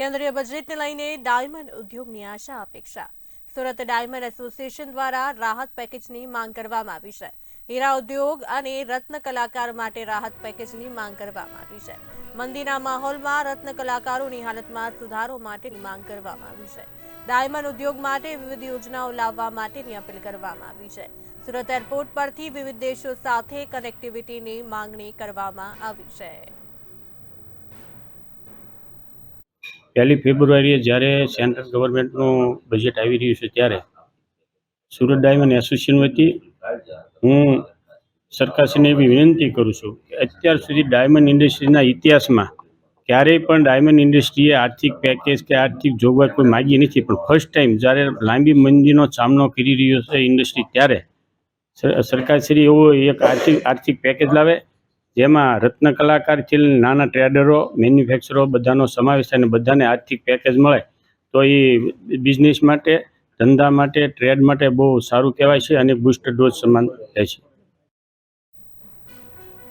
કેન્દ્રીય બજેટને લઈને ડાયમંડ ઉદ્યોગની આશા અપેક્ષા. સુરત ડાયમંડ એસોસિએશન દ્વારા રાહત પેકેજની માંગ કરવામાં આવી છે. હીરા ઉદ્યોગ અને રત્ન કલાકાર માટે રાહત પેકેજની માંગ કરવામાં આવી છે. મંદીના માહોલમાં રત્ન કલાકારોની હાલતમાં સુધારો માટેની માંગ કરવામાં આવી છે. ડાયમંડ ઉદ્યોગ માટે વિવિધ યોજનાઓ લાવવા માટેની અપીલ કરવામાં આવી છે. સુરત એરપોર્ટ પરથી વિવિધ દેશો સાથે કનેક્ટિવિટીની માંગણી કરવામાં આવી છે. પહેલી ફેબ્રુઆરીએ જ્યારે સેન્ટ્રલ ગવર્મેન્ટનું બજેટ આવી રહ્યું છે ત્યારે સુરત ડાયમંડ એસોસિએશન વતી હું સરકારશ્રીને એવી વિનંતી કરું છું કે અત્યાર સુધી ડાયમંડ ઇન્ડસ્ટ્રીના ઇતિહાસમાં ક્યારેય પણ ડાયમંડ ઇન્ડસ્ટ્રીએ આર્થિક પેકેજ કે આર્થિક જોગવાઈ કોઈ માગી નથી. પણ ફર્સ્ટ ટાઈમ જ્યારે લાંબી મંદીનો સામનો કરી રહ્યો છે ઇન્ડસ્ટ્રી ત્યારે સર- સરકારશ્રી એવો એક આર્થિક આર્થિક પેકેજ લાવે જેમાં રત્ન કલાકાર ચીલ, નાના ટ્રેડરો મેન્યુફેક્ચરો બધાનો સમાવેશ થાય અને બધાને આર્થિક પેકેજ મળે. તો એ બિઝનેસ માટે, ધંધા માટે ટ્રેડ માટે બહુ સારું કહેવાય છે અને બુસ્ટર ડોઝ સમાન થાય છે.